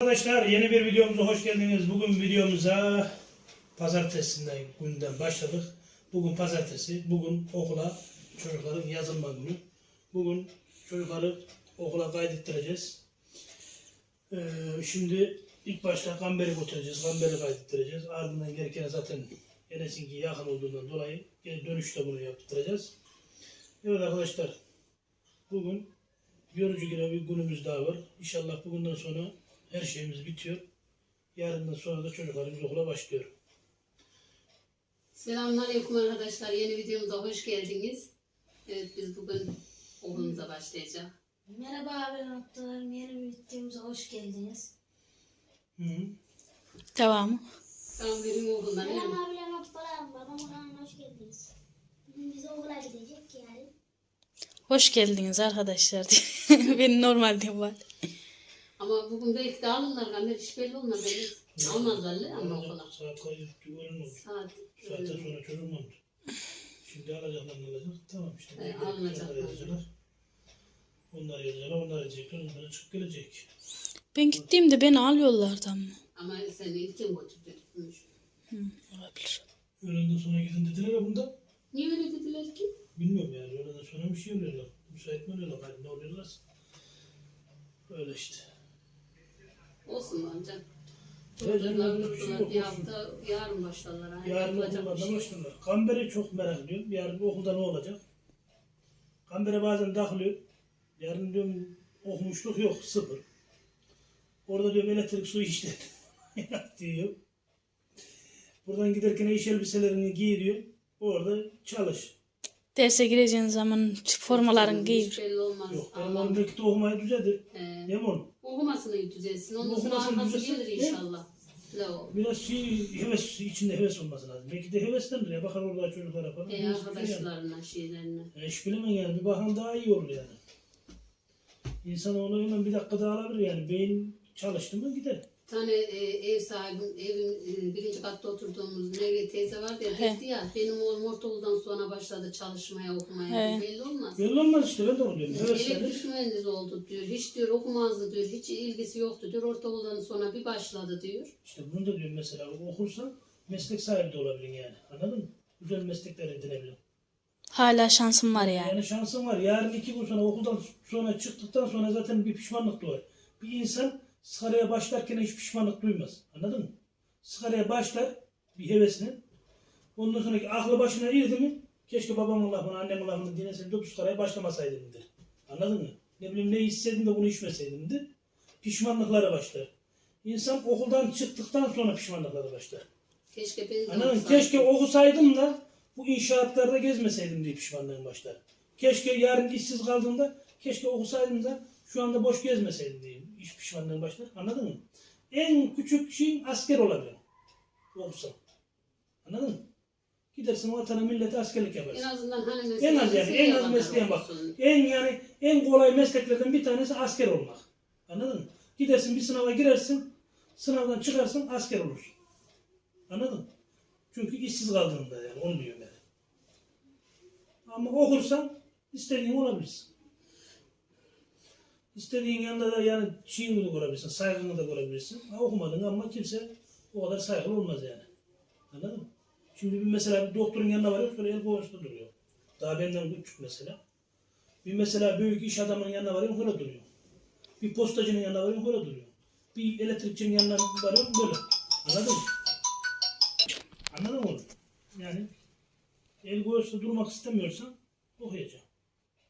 Arkadaşlar yeni bir videomuza hoş geldiniz. Bugün videomuza pazartesinden günden başladık. Bugün pazartesi. Bugün okula çocukların yazılma günü. Bugün çocukları okula kaydettireceğiz. Ee, şimdi ilk başta Gamber'i götüreceğiz. Gamber'i kaydettireceğiz. Ardından gereken zaten Enes'inki yakın olduğundan dolayı dönüşte bunu yaptıracağız. Evet arkadaşlar bugün yorucu bir günümüz daha var. İnşallah bugünden sonra her şeyimiz bitiyor. Yarından sonra da çocuklarımız okula başlıyor. Selamünaleyküm arkadaşlar. Yeni videomuza hoş geldiniz. Evet biz bugün okulumuza başlayacağız. Merhaba abi noktalarım yeni bir videomuza hoş geldiniz. Hı -hı. Devamı. Tam benim okuldan? Selam abiler noktalarım babam kanalına hoş geldiniz. Bugün bize okula gidecek yani. Hoş geldiniz arkadaşlar. Benim normalde var. Ama bugün belki de alırlar. Kamer hiç belli olmaz. Deniz. Almazlar ama okula. Saat kayıp öğlen oldu. Saat. Saatten sonra çocuğum oldu. Şimdi alacaklar ne alacak? Tamam işte. Evet, alınacaklar. Onlar yazacaklar. Onlar yazacaklar, onlar yazacaklar. Onlar çıkıp gelecek. Ben gittiğimde beni alıyorlardı ama. Ama seni ilkin götürdürmüş. Hı, olabilir. Öğlenden sonra gidin dediler ya bunda. Niye öyle dediler ki? Bilmiyorum yani. Öğleden sonra bir şey oluyorlar. Müsait mi oluyorlar? Hani ne oluyorlar? Öyle işte. Olsun lan canım. Çocuklar şey tuttular yok, bir olsun. hafta yarın başlarlar. Hani Yarın yapılacak bir şey başlarlar. Kamber'i çok merak ediyorum. Yarın okulda ne olacak? Kamber'e bazen takılıyor. Yarın diyorum okumuşluk yok. Sıfır. Orada diyorum elektrik su işte. diyor. Buradan giderken iş elbiselerini giy diyor. Orada çalış. Derse gireceğin zaman formaların Hiç giy. belli olmaz. Yok benim Allah. oğlum belki de okumayı düzeltir. Ee, Değil mi oğlum? Okumasını düzelsin. Ondan sonra Okumasını arkası düzelsin, gelir inşallah. La o. Biraz şey, heves, içinde heves olması lazım. Belki de heveslendir ya. Bakar orada çocuklara falan. E, Heves- arkadaşlarına şeylerine. Ya iş bilemem yani. Bir bakan daha iyi olur yani. İnsan onu hemen bir dakikada alabilir yani. Beyin çalıştı mı gider. Tane e, ev sahibi, evin e, birinci katta oturduğumuz Nevriye teyze vardı ya, dedi ya, benim oğlum ortaokuldan sonra başladı çalışmaya, okumaya. He. Belli olmaz. Belli olmaz işte ben de onu diyorum. Heveslenir. Elektrik mühendisi oldu diyor. Hiç diyor okumazdı diyor. Hiç ilgisi yoktu diyor. Ortaokuldan sonra bir başladı diyor. İşte bunu da diyorum mesela okursan meslek sahibi de olabilir yani. Anladın mı? Güzel meslekler edinebilir. Hala şansım var yani. Yani şansın var. Yarın iki gün sonra okuldan sonra çıktıktan sonra zaten bir pişmanlık doğar. Bir insan sigaraya başlarken hiç pişmanlık duymaz. Anladın mı? Sigaraya başlar bir hevesle. Ondan sonraki aklı başına girdi mi keşke babamın lafını, annemin lafını dinleseydim de bu sigaraya başlamasaydım der. Anladın mı? Ne bileyim ne hissettim de bunu içmeseydim der. Pişmanlıklara başlar. İnsan okuldan çıktıktan sonra pişmanlıklara başlar. Keşke de Anladın mı? Keşke okusaydım da bu inşaatlarda gezmeseydim diye pişmanlığım başlar. Keşke yarın işsiz kaldığımda keşke okusaydım da şu anda boş gezmeseydim diye iş pişmanlığım başlar. Anladın mı? En küçük şey asker olabilir. Okusan. Anladın mı? Gidersin vatana millete askerlik En yaparsın. azından hani En mesela az yani en az mesleğe bak. En yani en kolay mesleklerden bir tanesi asker olmak. Anladın mı? Gidersin bir sınava girersin, sınavdan çıkarsın asker olursun. Anladın mı? Çünkü işsiz kaldığında yani diyorum yani. Ama okursan istediğin olabilirsin. İstediğin yanında da yani şeyini de görebilirsin, saygını da görebilirsin. Ha, okumadın ama kimse o kadar saygılı olmaz yani. Anladın mı? Şimdi bir mesela bir doktorun yanına varıyor, böyle el boğazında duruyor. Daha benden küçük mesela. Bir mesela büyük iş adamının yanına varıyor, böyle duruyor. Bir postacının yanına varıyor, böyle duruyor. Bir elektrikçinin yanına varıyor, böyle. Anladın mı? Anladın mı oğlum? Yani el boğazında durmak istemiyorsan okuyacaksın.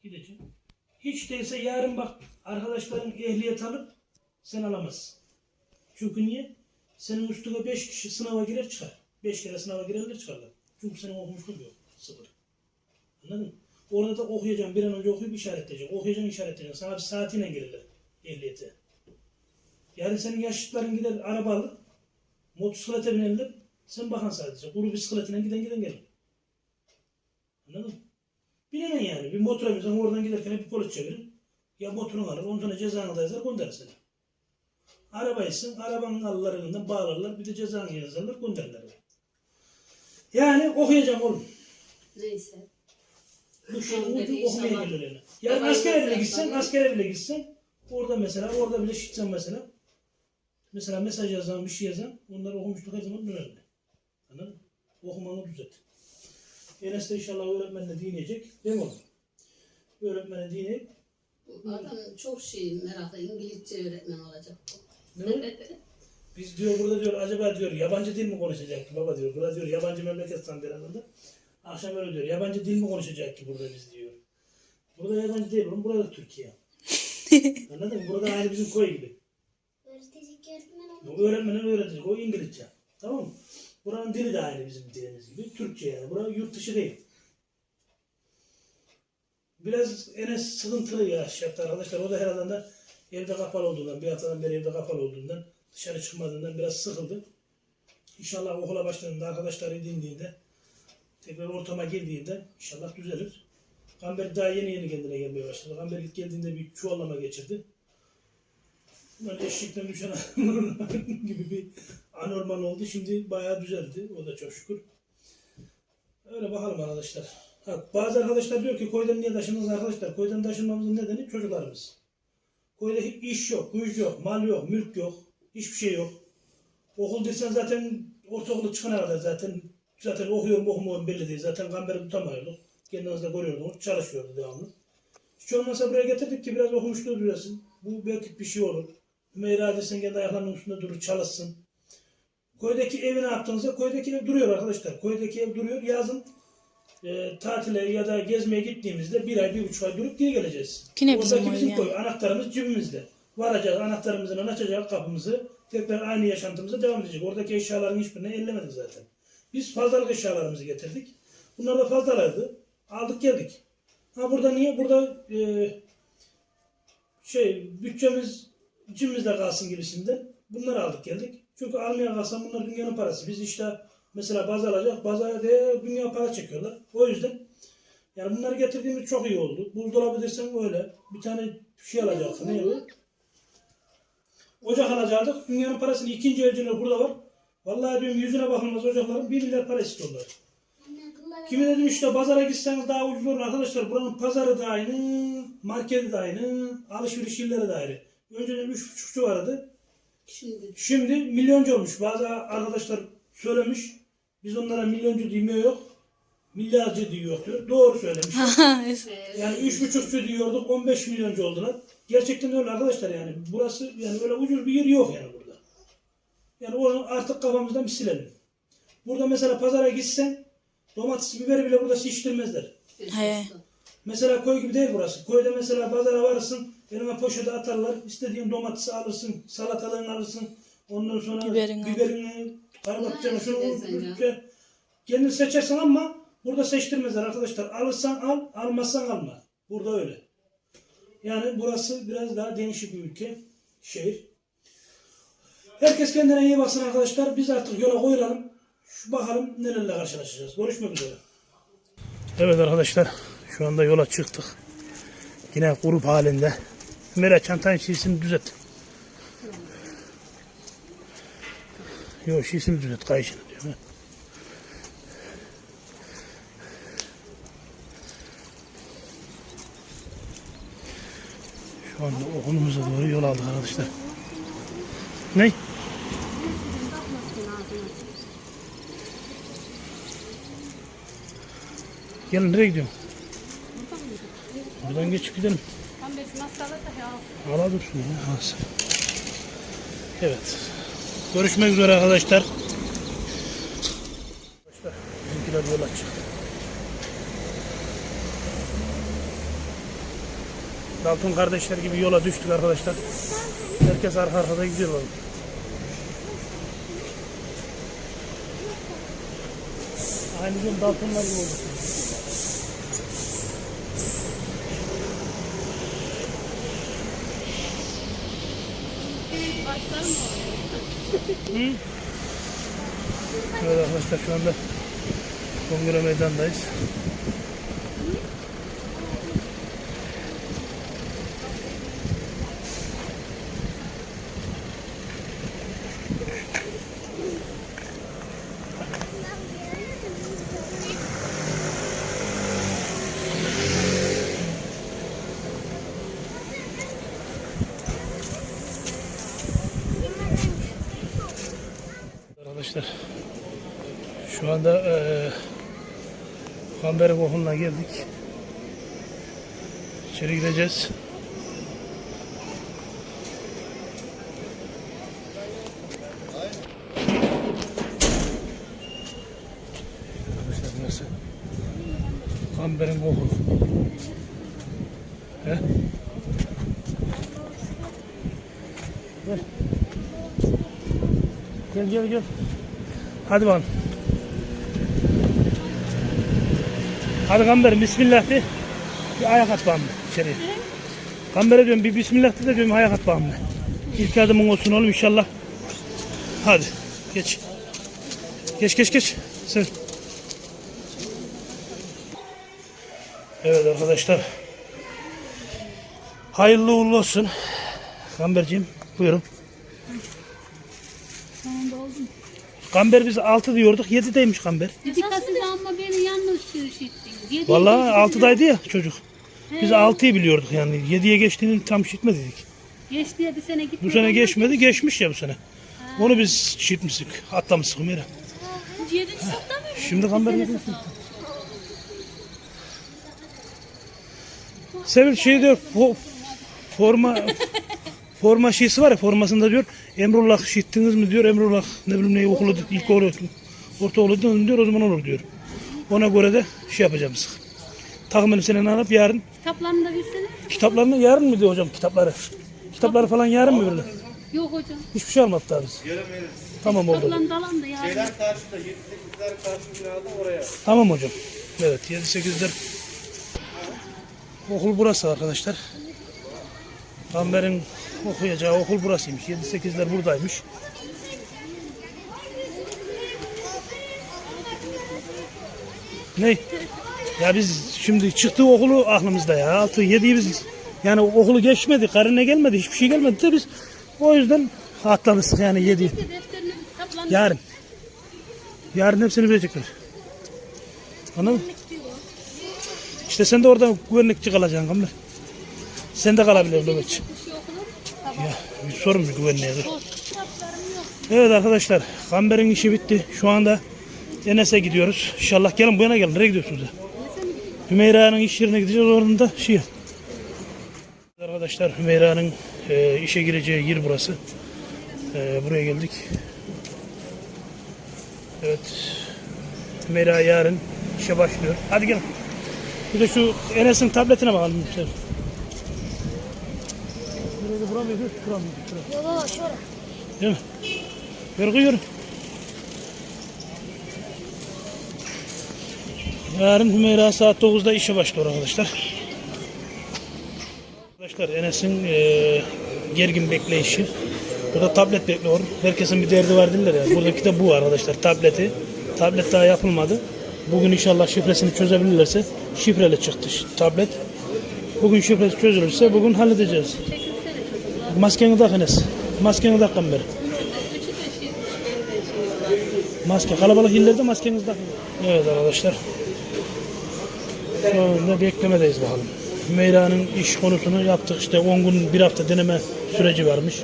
Gideceksin. Hiç değilse yarın bak arkadaşların ehliyet alıp sen alamazsın. Çünkü niye? Senin üstüne 5 kişi sınava girer çıkar. 5 kere sınava girerler çıkarlar. Çünkü senin okumuşluğun yok. Sıfır. Anladın mı? Orada da okuyacaksın. Bir an önce okuyup işaretleyeceksin. Okuyacaksın işaretleyeceksin. Sana bir saatiyle gelirler ehliyete. Yani senin yaşlıların gider araba alır. Motosiklete binerler. Sen bakan sadece. Kuru bisikletine giden giden gelir. Anladın mı? Bilemem yani. Bir motora binsen oradan giderken bir polis çevirir. Ya motorunu alır. Ondan sonra cezanı da yazar gönderir seni. Arabaysın. Arabanın alırlar elinden bağlarlar. Bir de cezanı yazarlar gönderirler. Yani okuyacağım oğlum. Neyse. Bu şey ucu okumaya geliyor yani. Yani askere bile gitsen, askere bile gitsen orada mesela, orada bile şitsen mesela Mesela mesaj yazan, bir şey yazan onları okumuşluk her zaman önemli. Anladın mı? Okumanı düzelt. Enes de inşallah öğretmenle dinleyecek. Değil mi oğlum? Öğretmenle dinleyip Adam çok şey meraklı. İngilizce öğretmen olacak. Biz diyor burada diyor acaba diyor yabancı dil mi konuşacak ki baba diyor. Burada diyor yabancı memleket sandığı Akşam öyle diyor. Yabancı dil mi konuşacak ki burada biz diyor. Burada yabancı değil oğlum. Burada Türkiye. Anladın mı? Burada aynı bizim koy gibi. Öğretecek öğretmen öğretmenin öğretecek. O İngilizce. Tamam mı? Buranın dili de aynı bizim dilimiz gibi. Türkçe yani. Bura yurt dışı değil. Biraz Enes sıkıntılı ya şartlar arkadaşlar. O da herhalde de evde kapalı olduğundan, bir haftadan beri evde kapalı olduğundan, dışarı çıkmadığından biraz sıkıldı. İnşallah okula başladığında arkadaşları dindiğinde, tekrar ortama girdiğinde inşallah düzelir. Gamber daha yeni yeni kendine gelmeye başladı. Gamber ilk geldiğinde bir çuvallama geçirdi. Böyle eşekten düşen gibi bir anormal oldu. Şimdi bayağı düzeldi. O da çok şükür. Öyle bakalım arkadaşlar. Ha, bazı arkadaşlar diyor ki koydan niye taşındınız arkadaşlar? Koydan taşınmamızın nedeni çocuklarımız. Koyda iş yok, güç yok, mal yok, mülk yok. Hiçbir şey yok. Okul desen zaten ortaokulu çıkana kadar zaten zaten okuyorum okumuyorum belli değil. Zaten kamberi tutamıyorduk. Kendinizde görüyordunuz. Çalışıyordu devamlı. Hiç olmazsa buraya getirdik ki biraz okumuşluğu düzelsin. Bu belki bir şey olur. Hümeyra desen kendi ayaklarının üstünde durur çalışsın. Koydaki evi ne yaptığınızda koydaki ev duruyor arkadaşlar. Koydaki ev duruyor. Yazın e, tatile ya da gezmeye gittiğimizde bir ay, bir buçuk ay durup geri geleceğiz. Yine bizim Oradaki o bizim yani. koy. Anahtarımız cebimizde. Varacağız, anahtarımızdan açacağız kapımızı. Tekrar aynı yaşantımıza devam edecek. Oradaki eşyaların hiçbirini ellemedik zaten. Biz fazlalık eşyalarımızı getirdik. Bunlar da fazlalardı. Aldık geldik. Ha burada niye? Burada e, şey bütçemiz cimimizde kalsın gibisinden bunları aldık geldik. Çünkü almaya kalsam bunlar dünyanın parası. Biz işte mesela baz alacak, baza de dünya para çekiyorlar. O yüzden yani bunları getirdiğimiz çok iyi oldu. Buzdolabı dersen öyle. Bir tane şey alacaksın. Ne bu? Ocak alacaktık. Dünyanın parasını ikinci elciler burada var. Vallahi diyorum yüzüne bakılmaz ocakların bir milyar para istiyorlar. Kimi dedim işte pazara gitseniz daha ucuz olur arkadaşlar. Buranın pazarı da aynı, marketi de aynı, alışveriş yerleri de aynı. Önceden üç buçukçu vardı. Şimdi Şimdi milyoncu olmuş. Bazı arkadaşlar söylemiş. Biz onlara milyoncu demiyor yok. Milyarcı diyor diyor. Doğru söylemiş. Yani üç buçukçu diyorduk 15 milyoncu oldular. Gerçekten öyle arkadaşlar yani. Burası yani öyle ucuz bir yer yok yani burada. Yani onu artık kafamızdan bir silelim. Burada mesela pazara gitsen domates biberi bile burada şiştirmezler. He. Mesela koy gibi değil burası. Koyda mesela pazara varırsın, elime poşete atarlar. İstediğin domatesi alırsın, salatalığını alırsın. Ondan sonra Biberini biberini, Ha, şunu, bunu, Kendin seçersin ama burada seçtirmezler arkadaşlar. Alırsan al, almazsan alma. Burada öyle. Yani burası biraz daha değişik bir ülke, şehir. Herkes kendine iyi baksın arkadaşlar. Biz artık yola koyulalım. Şu bakalım nelerle karşılaşacağız. Görüşmek üzere. Evet arkadaşlar şu anda yola çıktık. Yine grup halinde. Mera çantanın şişini düzelt. Yok şişini düzelt kayışını diyor. Şu anda okulumuza doğru yol aldık arkadaşlar. Ne? Gelin nereye gidiyorsun? Buradan geçip gidelim. Hala dursun ya. Evet. Görüşmek üzere arkadaşlar. Arkadaşlar bizimkiler yola çıktı. Dalton kardeşler gibi yola düştük arkadaşlar. Herkes arka arkada gidiyor. Aynı gün Daltonlar gibi oldu. Evet arkadaşlar şu anda kongre meydandayız. Arkadaşlar şu anda eee Kamber'in okuluna geldik. İçeri gireceğiz. Arkadaşlar burası Kamber'in okulu. He? Gel gel gel. Hadi bakalım. Hadi Kamber bismillah de. Bir ayak at bakalım içeriye. Kamber'e diyorum bir bismillah de de diyorum ayak at bakalım. İlk adımın olsun oğlum inşallah. Hadi geç. Geç geç geç. Sen. Evet arkadaşlar. Hayırlı uğurlu olsun. Kamberciğim buyurun. Kamber biz 6 diyorduk 7'deymiş Kamber. Dedikasız ama beni yanlış işittiniz. Vallahi yedi 6'daydı ya çocuk. Biz 6'yı biliyorduk yani. 7'ye geçtiğini tam işitmedik. Geçti ya bir sene gitmedi. Bu sene geçmedi geçmiş ya bu sene. Onu biz işitmiştik. Atlamıştık Mira. Yedinci sınıfta mı? Şimdi Kamber ne diyorsun? Sevil şey diyor fo- forma forma şeysi var ya formasında diyor Emrullah işittiniz mi diyor Emrullah ne bileyim ne okulu ilk okulu ortaokulu dön diyor o zaman olur diyor. Ona göre de şey yapacağız. Takım elbiselerini alıp yarın Kitaplarını da versene. kitaplarını yarın mı diyor hocam kitapları? Kitapları falan yarın mı verirler? Yok hocam. Hiçbir şey almadı daha biz. Tamam oldu. Kitaplarını da alalım da yarın. Şeyler karşıda, 7-8'ler karşı binada oraya. Tamam hocam. Evet 7-8'ler. Okul burası arkadaşlar. Kamber'in okuyacağı okul burasıymış. 7-8'ler buradaymış. Ne? Ya biz şimdi çıktığı okulu aklımızda ya. 6 7'yi biz yani okulu geçmedi, karine gelmedi, hiçbir şey gelmedi de biz o yüzden atlamıştık yani 7'yi. Defterini, kitaplarını Yarın. Yarın hepsini bilecekler. Anladın mı? İşte sen de orada güvenlikçi kalacaksın Kamber. Sen de kalabilir bir şey. Ya bir sorun bir güvenliğe dur. Evet arkadaşlar Kamber'in işi bitti. Şu anda Enes'e gidiyoruz. İnşallah gelin bu yana gelin. Nereye gidiyorsunuz? Hümeyra'nın iş yerine gideceğiz. Oradan da şey. Arkadaşlar Hümeyra'nın e, işe gireceği yer burası. E, buraya geldik. Evet. Hümeyra yarın işe başlıyor. Hadi gelin. Bir de şu Enes'in tabletine bakalım. Sen. Mıydı? Buram mıydı? Buram. Yok baba şurada. Değil? Yürü yürü. Yarın Hümeyra saat 9'da işe başlıyor arkadaşlar. Arkadaşlar Enes'in eee, gergin bekleyişi. Burada tablet bekliyor. Herkesin bir derdi var derler ya. Buradaki de bu arkadaşlar tableti. Tablet daha yapılmadı. Bugün inşallah şifresini çözebilirlerse şifreli çıktı tablet. Bugün şifresi çözülürse bugün halledeceğiz. Maskeni tak Enes. Maskeni tak Kamber. Maske kalabalık illerde maskenizi takın. Evet arkadaşlar. Şu anda beklemedeyiz bakalım. Hümeyra'nın iş konusunu yaptık. İşte 10 gün bir hafta deneme süreci varmış.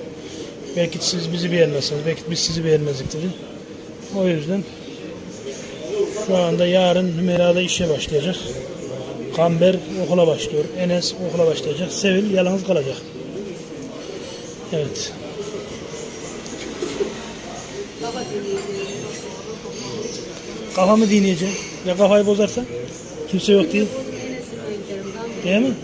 Belki siz bizi beğenmezsiniz. Belki biz sizi beğenmezdik dedi. O yüzden şu anda yarın Hümeyra'da işe başlayacak. Kamber okula başlıyor. Enes okula başlayacak. Sevil yalnız kalacak. Evet. Kafamı dinleyeceğim. Ya kafayı bozarsa? Kimse yok değil. Değil mi?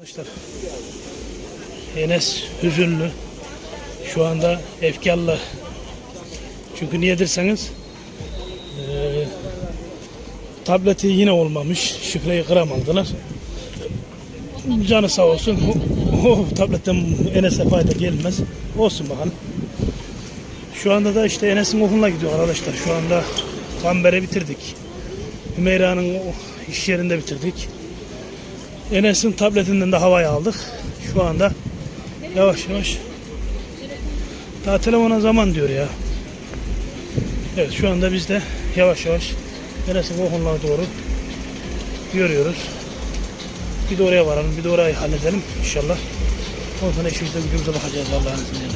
Arkadaşlar Enes hüzünlü. Şu anda efkarlı. Çünkü niye derseniz tableti yine olmamış. Şifreyi kıramadılar. Canı sağ olsun. O, tabletten Enes'e fayda gelmez. Olsun bakalım. Şu anda da işte Enes'in okuluna gidiyor arkadaşlar. Şu anda Kamber'e bitirdik. Hümeyra'nın iş yerinde bitirdik. Enes'in tabletinden de havaya aldık. Şu anda yavaş yavaş daha telefona zaman diyor ya. Evet şu anda biz de yavaş yavaş Enes'in okuluna doğru yürüyoruz. Bir de oraya varalım. Bir de orayı halledelim inşallah. Ondan sonra işimize gücümüze bakacağız Allah'ın izniyle.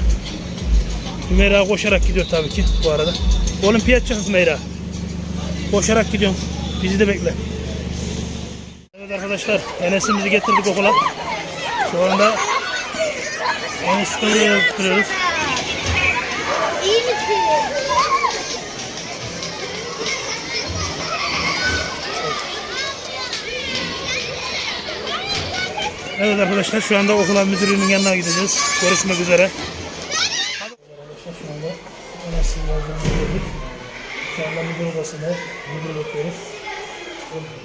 Hümeyra koşarak gidiyor tabii ki bu arada. Olimpiyatçı Hümeyra. Koşarak gidiyorum. Bizi de bekle. Evet arkadaşlar Enes'imizi getirdik okula. Şu anda Enes'i de Evet arkadaşlar şu anda okula müdürünün yanına gideceğiz. Görüşmek üzere. Arkadaşlar şu anda Enes'in yazdığını gördük. Şu anda müdür odasında müdür bekliyoruz.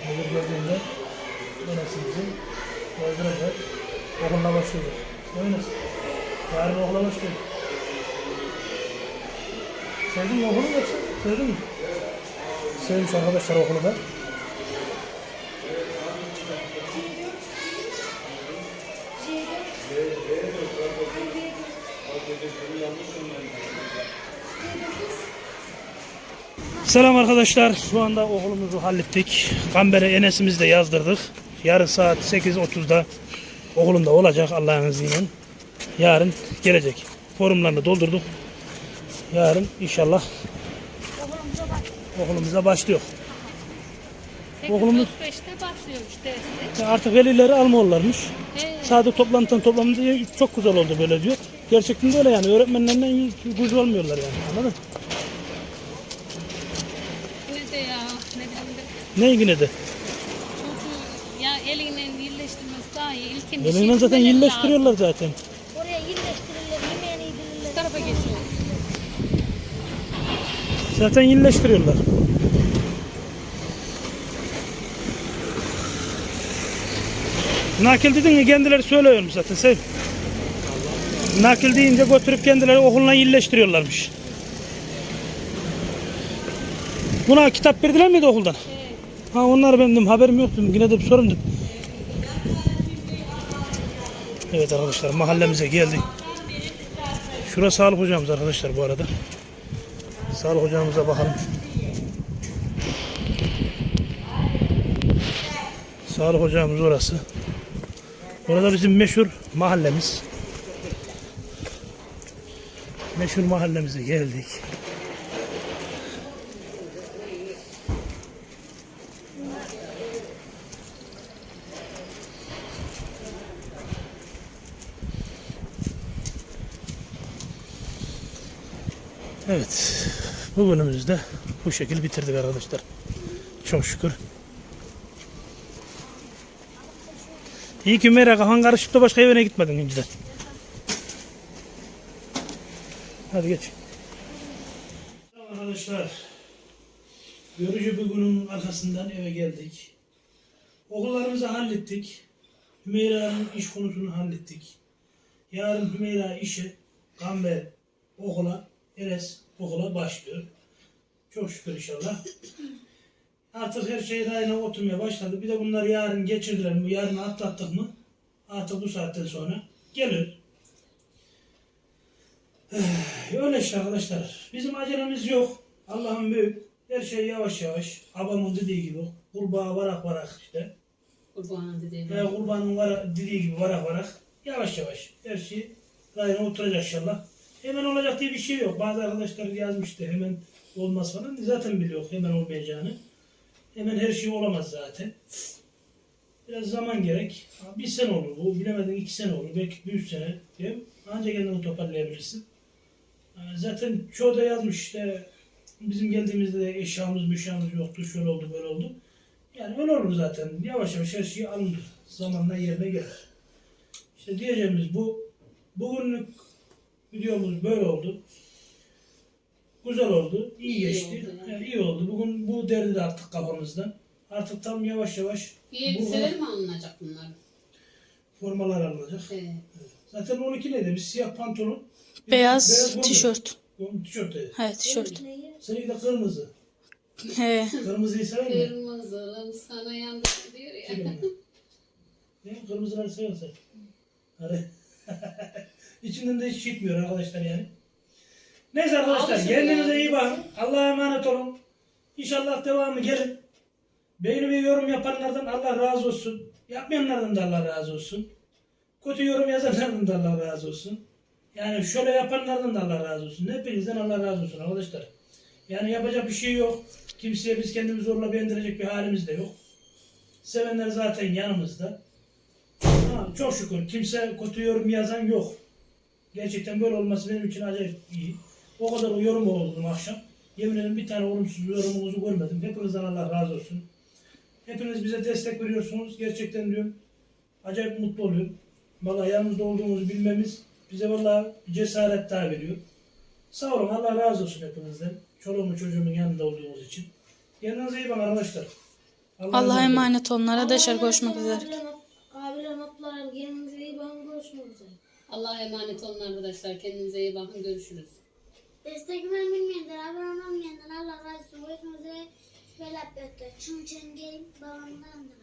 Müdür geldiğinde Enes'imizi yazdıracak. Okuluna başlayacak. Enes? Yarın okula başlıyor. Sevdin mi okulu yoksa? Sevdin mi? Sevmiş arkadaşlar okulu da. Selam arkadaşlar. Şu anda okulumuzu hallettik. Kamber'e Enes'imizi de yazdırdık. Yarın saat 8.30'da okulunda olacak Allah'ın izniyle. Yarın gelecek. Forumlarını doldurduk. Yarın inşallah okulumuza başlıyor. Okulumuz 5'te başlıyormuş dersi. artık velileri almıyorlarmış. He. Sade toplantıdan toplamında çok güzel oldu böyle diyor. Gerçekten de öyle yani. Öğretmenlerinden güç olmuyorlar yani. Anladın mı? Ne de ya ne bileyim de Ne yine de. çocuğu ya eliyle iyileştirmesi daha iyi. İlkin Elinden zaten iyileştiriyorlar zaten. Oraya iyileştirirler, yemeğini yedirirler. Bu tarafa geçiyor. Zaten iyileştiriyorlar. Nakil dedin ki kendileri söylüyormuş zaten sev. Nakil deyince götürüp kendileri okuluna iyileştiriyorlarmış. Buna kitap verdiler miydi okuldan? Ha onlar benim haberim yoktu. Yine de bir sorumdu. Evet arkadaşlar mahallemize geldik. Şurası sağlık hocamız arkadaşlar bu arada. Sağlık hocamıza bakalım. Sağlık hocamız orası. Orada bizim meşhur mahallemiz. Meşhur mahallemize geldik. Evet. Bugünümüzü de bu şekilde bitirdik arkadaşlar. Çok şükür. İyi ki Mera kafan karışıp da başka evine gitmedin önceden. Hadi geç. Arkadaşlar. Yorucu bir günün arkasından eve geldik. Okullarımızı hallettik. Hümeyra'nın iş konusunu hallettik. Yarın Hümeyra işe, Gamber okula, Enes okula başlıyor. Çok şükür inşallah. Artık her şey rayına oturmaya başladı. Bir de bunlar yarın geçirdiler mi, yarın atlattık mı artık bu saatten sonra gelir. Eh, Öyle işte arkadaşlar. Bizim acelemiz yok. Allah'ın büyük. Her şey yavaş yavaş. Babamın dediği gibi. Kurbağa varak varak işte. Kurbanın dediğim. Ve kurbanın var, dediği gibi varak varak. Yavaş yavaş. Her şey rayına oturacak inşallah. Hemen olacak diye bir şey yok. Bazı arkadaşlar yazmıştı hemen olmaz falan. Zaten biliyor hemen olmayacağını. Hemen her şey olamaz zaten. Biraz zaman gerek. Bir sene olur bu. Bilemedin iki sene olur. Belki bir üç sene. Mi? Ancak kendini toparlayabilirsin. Zaten çoğu da yazmış işte bizim geldiğimizde de eşyamız müşyamız yoktu. Şöyle oldu böyle oldu. Yani öyle olur zaten. Yavaş yavaş her şey alınır. Zamanla yerine gelir. İşte diyeceğimiz bu. Bugünlük videomuz böyle oldu. Güzel oldu. iyi İyi geçti. oldu yani. İyi oldu. Bugün bu derdi de attık kafamızdan. Artık tam yavaş yavaş Bir elbiseler mi alınacak bunlar? formalar alınacak. Evet. Zaten 12 neydi? Bir siyah pantolon. bir Beyaz gömlek. tişört. Tişört dedi. Evet tişört. Seninki de kırmızı. He. Kırmızıyı sever mi? Kırmızılım sana yandı diyor ya. O? Ne? Kırmızıları seversen. Hadi. İçinden de hiç çıkmıyor arkadaşlar yani. Neyse arkadaşlar Alışın kendinize yani. iyi bakın. Allah'a emanet olun. İnşallah devamı gelir. Beğeni ve yorum yapanlardan Allah razı olsun. Yapmayanlardan da Allah razı olsun. Kötü yorum yazanlardan da Allah razı olsun. Yani şöyle yapanlardan da Allah razı olsun. Hepinizden Allah razı olsun arkadaşlar. Yani yapacak bir şey yok. Kimseye biz kendimizi zorla beğendirecek bir halimiz de yok. Sevenler zaten yanımızda. Ha, çok şükür kimse kötü yorum yazan yok. Gerçekten böyle olması benim için acayip iyi. O kadar yorum oldu akşam. Yemin ederim bir tane olumsuz yorumunuzu görmedim. Hepinizden Allah razı olsun. Hepiniz bize destek veriyorsunuz. Gerçekten diyorum acayip mutlu oluyorum. Vallahi yanımızda olduğumuzu bilmemiz bize vallahi bir cesaret daha veriyor. Sağ olun Allah razı olsun hepinizden. Çoluğumun çocuğumun yanında olduğumuz için. Kendinize iyi bakın arkadaşlar. Allah'a emanet olun arkadaşlar. Görüşmek üzere. Bakın görüşmek üzere. Allah'a emanet olun arkadaşlar. Kendinize iyi bakın. Görüşürüz. Destek vermeyenler, abone olmayanlar Allah razı olsun. Görüşmek üzere. Şöyle yapıyordu. Gelin babamdan da.